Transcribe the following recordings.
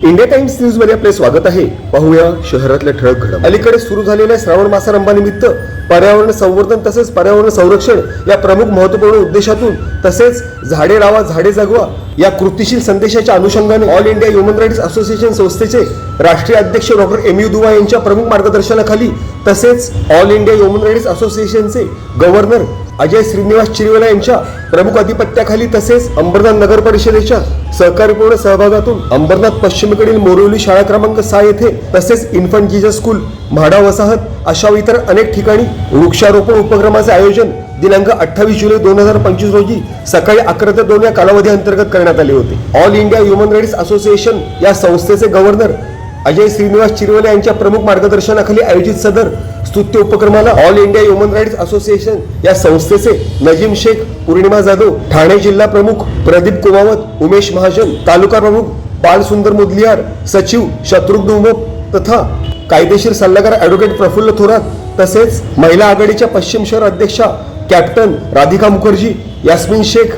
India times न्यूजमध्ये आपले स्वागत आहे. पाहूया शहरातल्या ठळक घडम अलीकडे सुरू झालेल्या श्रावण मासारंभानिमित्त पर्यावरण संवर्धन तसेच पर्यावरण संरक्षण या प्रमुख महत्त्वपूर्ण उद्देशातून तसेच झाडे लावा झाडे जगवा या कृतीशील संदेशाच्या अनुषंगाने All India Human Rights Association संस्थेचे राष्ट्रीय अध्यक्ष डॉक्टर एम यू दुवा यांच्या प्रमुख मार्गदर्शनाखाली तसेच ऑल इंडिया ह्युमन राईट्स असोसिएशनचे गव्हर्नर अजय श्रीनिवास चिरिवला यांच्या प्रमुख अधिपत्याखाली तसेच अंबरनाथ नगर परिषदेच्या सहकार्यपूर्ण सहभागातून अंबरनाथ पश्चिमेकडील मोरवली शाळा क्रमांक सहा येथे तसेच इन्फंट जीजस स्कूल म्हाडा वसाहत अशा इतर अनेक ठिकाणी वृक्षारोपण उपक्रमाचे आयोजन दिनांक अठ्ठावीस जुलै दोन हजार पंचवीस रोजी सकाळी अकरा ते दोन या कालावधी अंतर्गत करण्यात आले होते. All India Human Rights Association या संस्थेचे गव्हर्नर अजय श्रीनिवास चिरवले यांच्या प्रमुख मार्गदर्शनाखाली आयोजित सदर स्तुत्य उपक्रमाला All India Human Rights Association या संस्थेचे नजीम शेख पूर्णिमा जाधव ठाणे जिल्हा प्रमुख प्रदीप कुमावत उमेश महाजन तालुका प्रमुख बालसुंदर मुदलियार सचिव शत्रुघ्न उमप तथा कायदेशीर सल्लागार ॲडव्होकेट प्रफुल्ल थोरात तसेच महिला आघाडीच्या पश्चिम शहर अध्यक्षा captain Radhika Mukherjee Yasmin Shaikh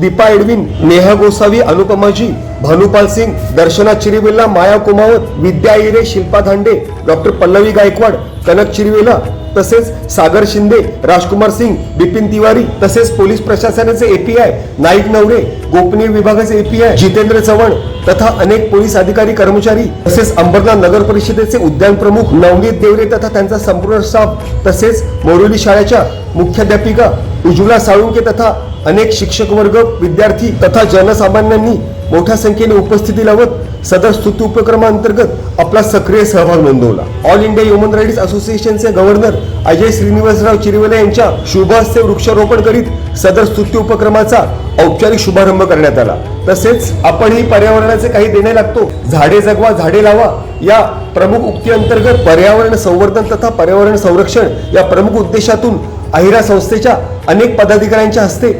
Deepa Edwin Neha Gosavi अनुपमाजी Bhanupal Singh Darshana चिरिवेला Maya Kumawat Vidya Ire Shilpa Dhande doctor Pallavi Gaikwad Kanak चिरिवेला तसेच सागर शिंदे राजकुमार सिंग बिपिन तिवारी तसेच पोलीस प्रशासनाचे एपीआय नाईक नवरे गोपनीय विभागाचे एपीआय जितेंद्र चव्हाण तथा अनेक पोलीस अधिकारी कर्मचारी तसेच अंबरनाथ नगर परिषदेचे उद्यान प्रमुख नवनीत देवरे तथा त्यांचा संपूर्ण स्टाफ तसेच मोरुली शाळेच्या मुख्याध्यापिका उज्ज्वला साळुंके तथा अनेक शिक्षक वर्ग विद्यार्थी तथा जनसामान्यांनी मोठ्या संख्येने उपस्थिती लावत सदर स्तुती उपक्रमांतर्गत आपला सक्रिय सहभाग नोंदवला. ऑल इंडिया ह्युमन राईट्स असोसिएशनचे गव्हर्नर अजय श्रीनिवासराव चिरिवले यांच्या शुभ हस्ते वृक्षारोपण करीत सदर स्तुती उपक्रमाचा औपचारिक शुभारंभ करण्यात आला. तसेच आपणही पर्यावरणाचे काही देणे लागतो झाडे जगवा झाडे लावा या प्रमुख उक्ती अंतर्गत पर्यावरण संवर्धन तथा पर्यावरण संरक्षण या प्रमुख उद्देशातून अहिरा संस्थेच्या अनेक पदाधिकाऱ्यांच्या हस्ते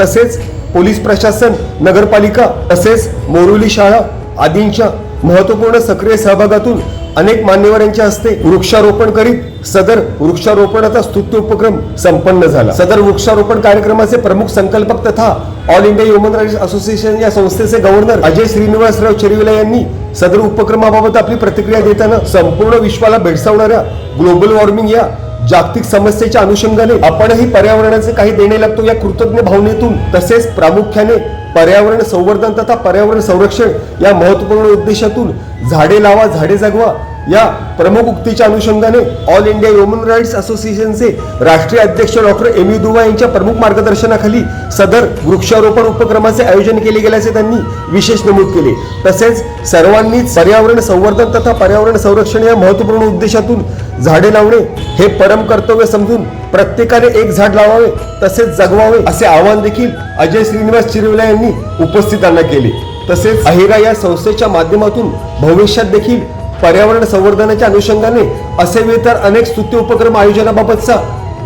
तसेच पोलीस प्रशासन नगरपालिका तसेच मोरुली शाळा आदींच्या महत्त्वपूर्ण सक्रिय सहभागातून अनेक मान्यवरांच्या हस्ते वृक्षारोपण करीत सदर वृक्षारोपणाचा स्तुत्य उपक्रम संपन्न झाला. सदर वृक्षारोपण कार्यक्रमाचे प्रमुख संकल्पक तथा All India Human Rights Association या संस्थेचे गव्हर्नर अजय श्रीनिवासराव चेरिवला यांनी सदर उपक्रमाबाबत आपली प्रतिक्रिया देताना संपूर्ण विश्वाला भेडसावणाऱ्या ग्लोबल वॉर्मिंग या जागतिक समस्येच्या अनुषंगाने आपणही पर्यावरणाचे काही देणे लागतो या कृतज्ञ भावनेतून तसेच प्रामुख्याने पर्यावरण संवर्धन तथा पर्यावरण संरक्षण या महत्त्वपूर्ण उद्देशातून झाडे लावा झाडे जगवा या प्रमुख उक्तीच्या अनुषंगाने ऑल इंडिया ह्युमन राईट्स असोसिएशनचे राष्ट्रीय अध्यक्ष डॉक्टर एम यू दुवा यांच्या प्रमुख मार्गदर्शनाखाली सदर वृक्षारोपण उपक्रमाचे आयोजन केले गेल्याचे त्यांनी विशेष नमूद केले. तसेच सर्वांनीच पर्यावरण संवर्धन तथा पर्यावरण संरक्षण या महत्त्वपूर्ण उद्देशातून झाडे लावणे हे परम कर्तव्य समजून प्रत्येकाने एक झाड लावावे तसेच जगवावे असे आवाहन देखील अजय श्रीनिवास चिरवला यांनी उपस्थितांना केले. तसेच अहिरा या संस्थेच्या माध्यमातून भविष्यात देखील पर्यावरण संवर्धनाच्या अनुषंगाने असे व तर अनेक स्तुत्य उपक्रम आयोजनाबाबतचा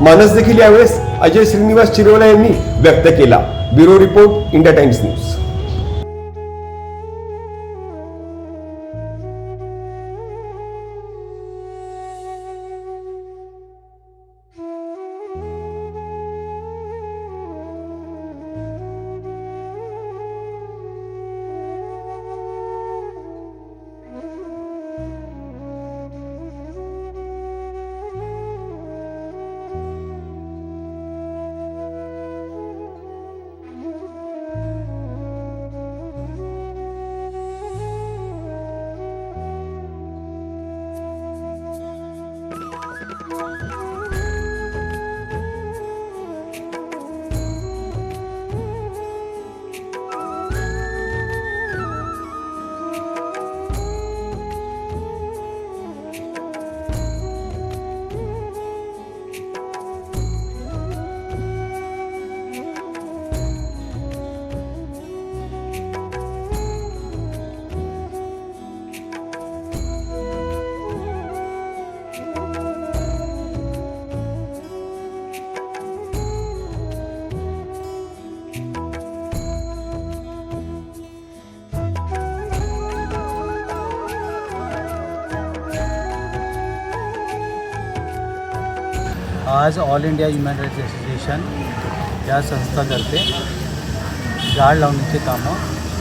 मानस देखील यावेळेस अजय श्रीनिवास चिरवला यांनी व्यक्त केला. Bureau report India Times news. आज All India Human Rights Association या संस्थातर्फे झाड लावण्याचे कामं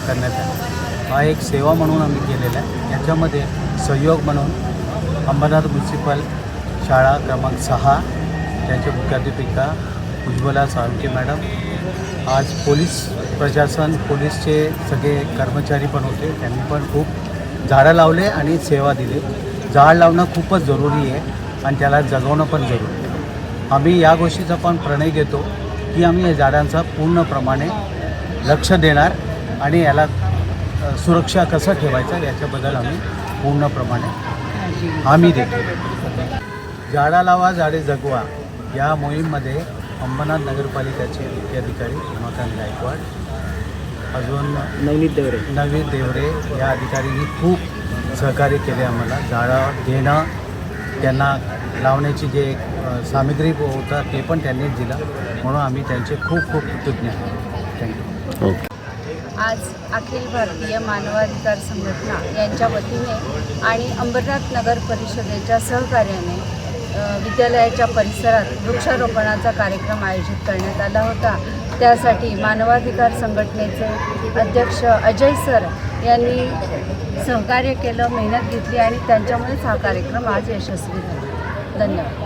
करण्यात आली. हा एक सेवा म्हणून आम्ही केलेला आहे. याच्यामध्ये सहयोग म्हणून अंबरनाथ म्युन्सिपल शाळा क्रमांक सहा त्यांचे मुख्याध्यापिका उज्ज्वला साळुंके मॅडम. आज पोलीस प्रशासन पोलीसचे सगळे कर्मचारी पण होते. त्यांनी पण खूप झाडं लावले आणि सेवा दिली. झाड लावणं खूपच जरुरी आहे आणि त्याला जगवणं पण जरुरी आहे. आम्ही या गोष्टीचा पण प्रणय घेतो की आम्ही या झाडांचा पूर्णप्रमाणे लक्ष देणार आणि याला सुरक्षा कसं ठेवायचं याच्याबद्दल आम्ही पूर्णप्रमाणे हमी देतो. झाडा लावा झाडे जगवा या मोहीममध्ये अंबरनाथ नगरपालिकाचे मुख्याधिकारी उमाकांत गायकवाड अजून नवनीत देवरे. नवीन देवरे या अधिकाऱ्यांनी खूप सहकार्य केले आम्हाला. झाडं देणं त्यांना लावण्याची जे अ, सामग्री होता ते पण त्यांनीच दिलं. म्हणून आम्ही त्यांचे खूप खूप कृतज्ञ आहोत. थँक्यू आज अखिल भारतीय मानवाधिकार संघटना यांच्या वतीने आणि अंबरनाथ नगर परिषदेच्या सहकार्याने विद्यालयाच्या परिसरात वृक्षारोपणाचा कार्यक्रम आयोजित करण्यात आला होता. त्यासाठी मानवाधिकार संघटनेचे अध्यक्ष अजय सर यांनी सहकार्य केलं मेहनत घेतली आणि त्यांच्यामुळेच हा कार्यक्रम आज यशस्वी झाला. धन्यवाद.